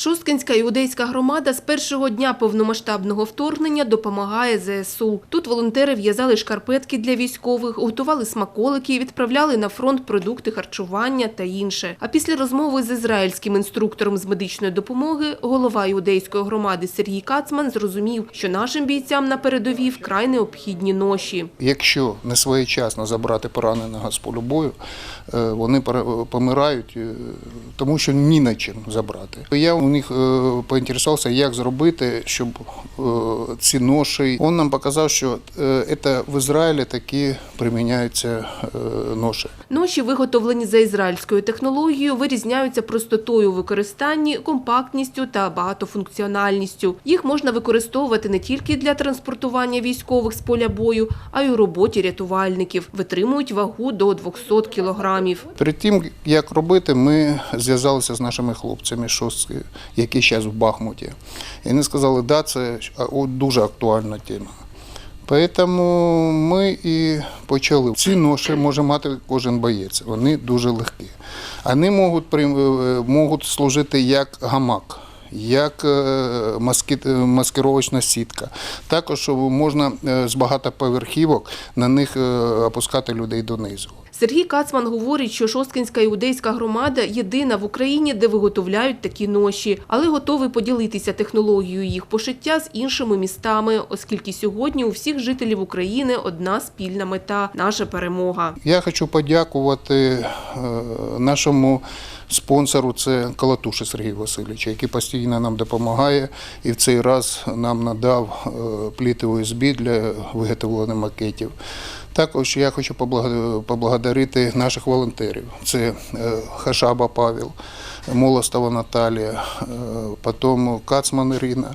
Шосткинська іудейська громада з першого дня повномасштабного вторгнення допомагає ЗСУ. Тут волонтери в'язали шкарпетки для військових, готували смаколики, відправляли на фронт продукти харчування та інше. А після розмови з ізраїльським інструктором з медичної допомоги голова іудейської громади Сергій Кацман зрозумів, що нашим бійцям на передовій вкрай необхідні ноші. Якщо не своєчасно забрати пораненого з полю бою, е, вони помирають, е, тому що ні на чим забрати. Я них е, поінтересувався, як зробити, щоб е, ці ноші. Він нам показав, що е, це в Ізраїлі такі приміняються ноші. Ноші, виготовлені за ізраїльською технологією, вирізняються простотою у використанні, компактністю та багатофункціональністю. Їх можна використовувати не тільки для транспортування військових з поля бою, а й у роботі рятувальників. Витримують вагу до 200 кілограмів. Перед тим, як робити, ми зв'язалися з нашими хлопцями, шостки, які зараз в Бахмуті. І вони сказали, да, це дуже актуальна тема. Тому ми і почали. Ці ноші може мати кожен боєць, вони дуже легкі. Вони можуть, е, можуть служити як гамак. Як е, е, маскировочна сітка. Також можна е, з багатоповерхівок на них опускати людей донизу. Сергій Кацман говорить, що Шосткинська іудейська громада єдина в Україні, де виготовляють такі ноші, але готовий поділитися технологією їх пошиття з іншими містами, оскільки сьогодні у всіх жителів України одна спільна мета наша перемога. Я хочу подякувати нашому спонсору, це Калатуші Сергій Васильович, який постійно нам допомагає і в цей раз нам надав е, пліти ОСБ для виготовлення макетів. Також я хочу поблагодарити наших волонтерів. Це е, Хашаба Павел, Молостова Наталія, е, потім Кацман Ірина,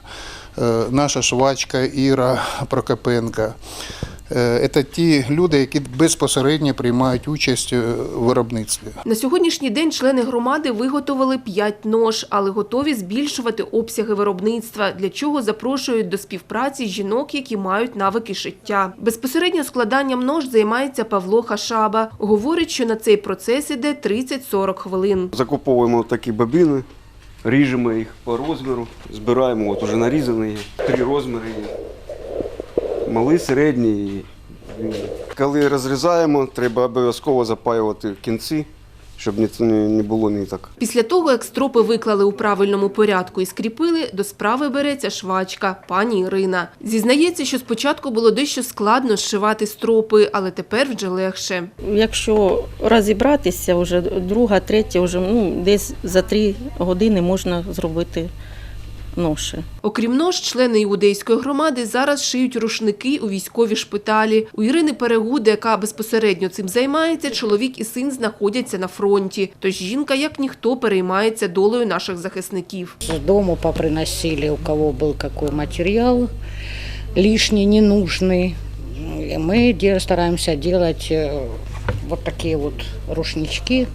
наша швачка Іра Прокопенка. Е, Це ті люди, які безпосередньо приймають участь е, в виробництві. На сьогоднішній день члени громади виготовили 5 нож, але готові збільшувати обсяги виробництва, для чого запрошують до співпраці жінок, які мають навики шиття. Безпосередньо складанням нож займається Павло Хашаба. Говорить, що на цей процес іде 30-40 хвилин. Закуповуємо такі бобіни, ріжемо їх по розміру, збираємо, от уже нарізані. Три розміри є. Малий, середній. Коли розрізаємо, треба обов'язково запаювати кінці, щоб не було ні так. Після того, як стропи виклали у правильному порядку і скріпили, до справи береться швачка, пані Ірина. Зізнається, що спочатку було дещо складно зшивати стропи, але тепер вже легше. Якщо розібратися, вже друга, третя, вже ну, десь за три години можна зробити ноші. Окрім нож, члени іудейської громади зараз шиють рушники у військові шпиталі. У Ірини Перегуди, яка безпосередньо цим займається, чоловік і син знаходяться на фронті. Тож жінка, як ніхто, переймається долею наших захисників. С дому поприносили, у кого был какой материал лишний, ненужный. И мы де- стараемся делать э, вот такие вот рушнички,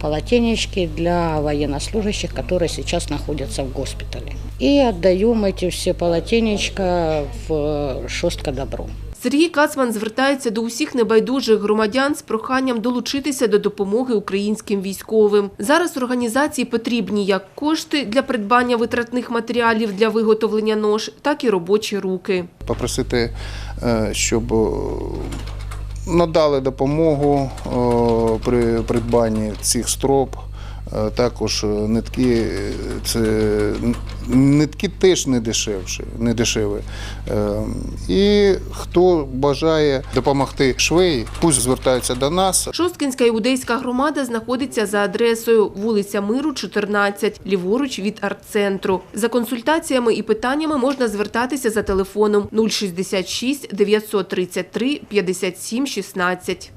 полотенечки для военнослужащих, которые сейчас находятся в госпитале. И отдаем эти все полотенечка в э, Шостка Добро. Сергій Кацман звертається до усіх небайдужих громадян з проханням долучитися до допомоги українським військовим. Зараз організації потрібні як кошти для придбання витратних матеріалів для виготовлення нож, так і робочі руки. Попросити, е, щоб е, надали допомогу е, при придбанні цих строп. Е, Також е, нитки, е, це нитки теж не дешевші, не дешеві. Е, І хто бажає допомогти швеї, пусть звертаються до нас. Шосткинська іудейська громада знаходиться за адресою вулиця Миру, 14, ліворуч від арт-центру. За консультаціями і питаннями можна звертатися за телефоном 066 933 57 16.